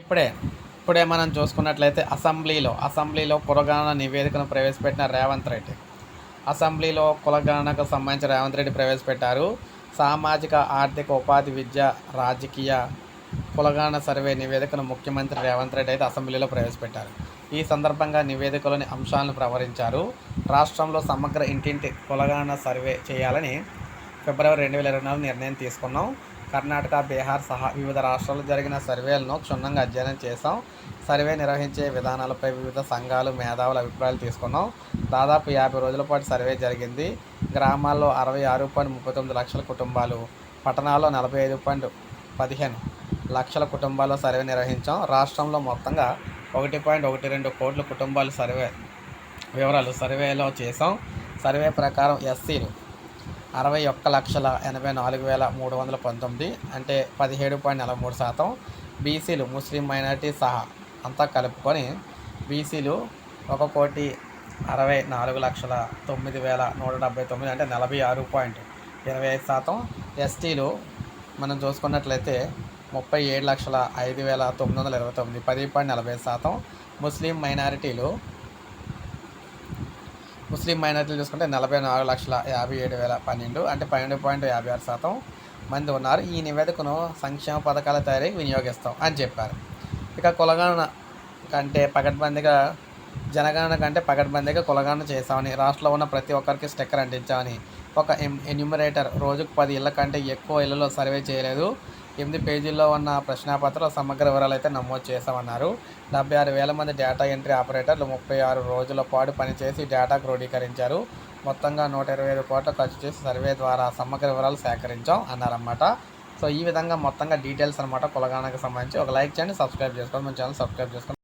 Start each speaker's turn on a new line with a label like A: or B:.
A: ఇప్పుడే ఇప్పుడే మనం చూసుకున్నట్లయితే అసెంబ్లీలో అసెంబ్లీలో కులగణన నివేదికను ప్రవేశపెట్టిన రేవంత్ రెడ్డి. అసెంబ్లీలో కులగణనకు సంబంధించి రేవంత్ రెడ్డి ప్రవేశపెట్టారు. సామాజిక ఆర్థిక ఉపాధి విద్య రాజకీయ కులగణన సర్వే నివేదికను ముఖ్యమంత్రి రేవంత్ రెడ్డి అయితే అసెంబ్లీలో ప్రవేశపెట్టారు. ఈ సందర్భంగా నివేదికలోని అంశాలను ప్రవరించారు. రాష్ట్రంలో సమగ్ర ఇంటింటి కులగణన సర్వే చేయాలని ఫిబ్రవరి రెండు వేల ఇరవై నాలుగు నిర్ణయం తీసుకున్నాం. కర్ణాటక బీహార్ సహా వివిధ రాష్ట్రాల్లో జరిగిన సర్వేలను క్షుణ్ణంగా అధ్యయనం చేసాం సర్వే నిర్వహించే విధానాలపై వివిధ సంఘాలు మేధావుల అభిప్రాయాలు తీసుకున్నాం. దాదాపు యాభై రోజుల పాటు సర్వే జరిగింది. గ్రామాల్లో అరవై ఆరు పాయింట్ ముప్పై తొమ్మిది లక్షల కుటుంబాలు పట్టణాల్లో నలభై ఐదు పాయింట్ పదిహేను లక్షల కుటుంబాల్లో సర్వే నిర్వహించాం. రాష్ట్రంలో మొత్తంగా ఒకటి పాయింట్ ఒకటి రెండు కోట్ల కుటుంబాలు సర్వే వివరాలు సర్వేలో చేసాం సర్వే ప్రకారం ఎస్సీలు అరవై ఒక్క లక్షల ఎనభై నాలుగు వేల మూడు వందల పంతొమ్మిది అంటే పదిహేడు పాయింట్ నలభై మూడు శాతం. బీసీలు ముస్లిం మైనారిటీ సహా అంతా కలుపుకొని బీసీలు ఒక కోటి అరవై నాలుగు లక్షల తొమ్మిది వేల నూట డెబ్బై తొమ్మిది అంటే నలభై ఆరు పాయింట్ ఇరవై ఐదు శాతం. ఎస్టీలు మనం చూసుకున్నట్లయితే ముప్పై ఏడు లక్షల ఐదు వేల తొమ్మిది వందల ఇరవై తొమ్మిది పది పాయింట్ నలభై శాతం. ముస్లిం మైనారిటీలు ముస్లిం మైనార్టీలు చూసుకుంటే నలభై నాలుగు లక్షల యాభై ఏడు వేల పన్నెండు అంటే పన్నెండు పాయింట్ యాభై ఆరు శాతం మంది ఉన్నారు. ఈ నివేదికను సంక్షేమ పథకాల తయారీకి వినియోగిస్తాం అని చెప్పారు. ఇక కులగణన కంటే పకడ్బందీగా జనగణన కంటే పకడ్బందీగా కులగణన చేస్తామని రాష్ట్రంలో ఉన్న ప్రతి ఒక్కరికి స్టిక్కర్ అంటించామని ఒక ఎం ఎన్యూమరేటర్ రోజుకు పది ఇళ్ళ కంటే ఎక్కువ ఇళ్ళలో సర్వే చేయలేదు. ఎనిమిది పేజీల్లో ఉన్న ప్రశ్నాపత్రం సమగ్ర వివరాలు అయితే నమోదు చేశామన్నారు డెబ్బై ఆరు వేల మంది డేటా ఎంట్రీ ఆపరేటర్లు ముప్పై ఆరు రోజుల పాటు పనిచేసి డేటా క్రోడీకరించారు. మొత్తంగా నూట ఇరవై ఐదు కోట్లు ఖర్చు చేసి సర్వే ద్వారా సమగ్ర వివరాలు సేకరించాం అన్నారన్నమాట. సో ఈ విధంగా మొత్తంగా డీటెయిల్స్ అనమాట కులగానకు సంబంధించి. ఒక లైక్ చేయండి సబ్స్క్రైబ్ చేసుకోండి. మన ఛానల్ సబ్స్క్రైబ్ చేసుకోండి.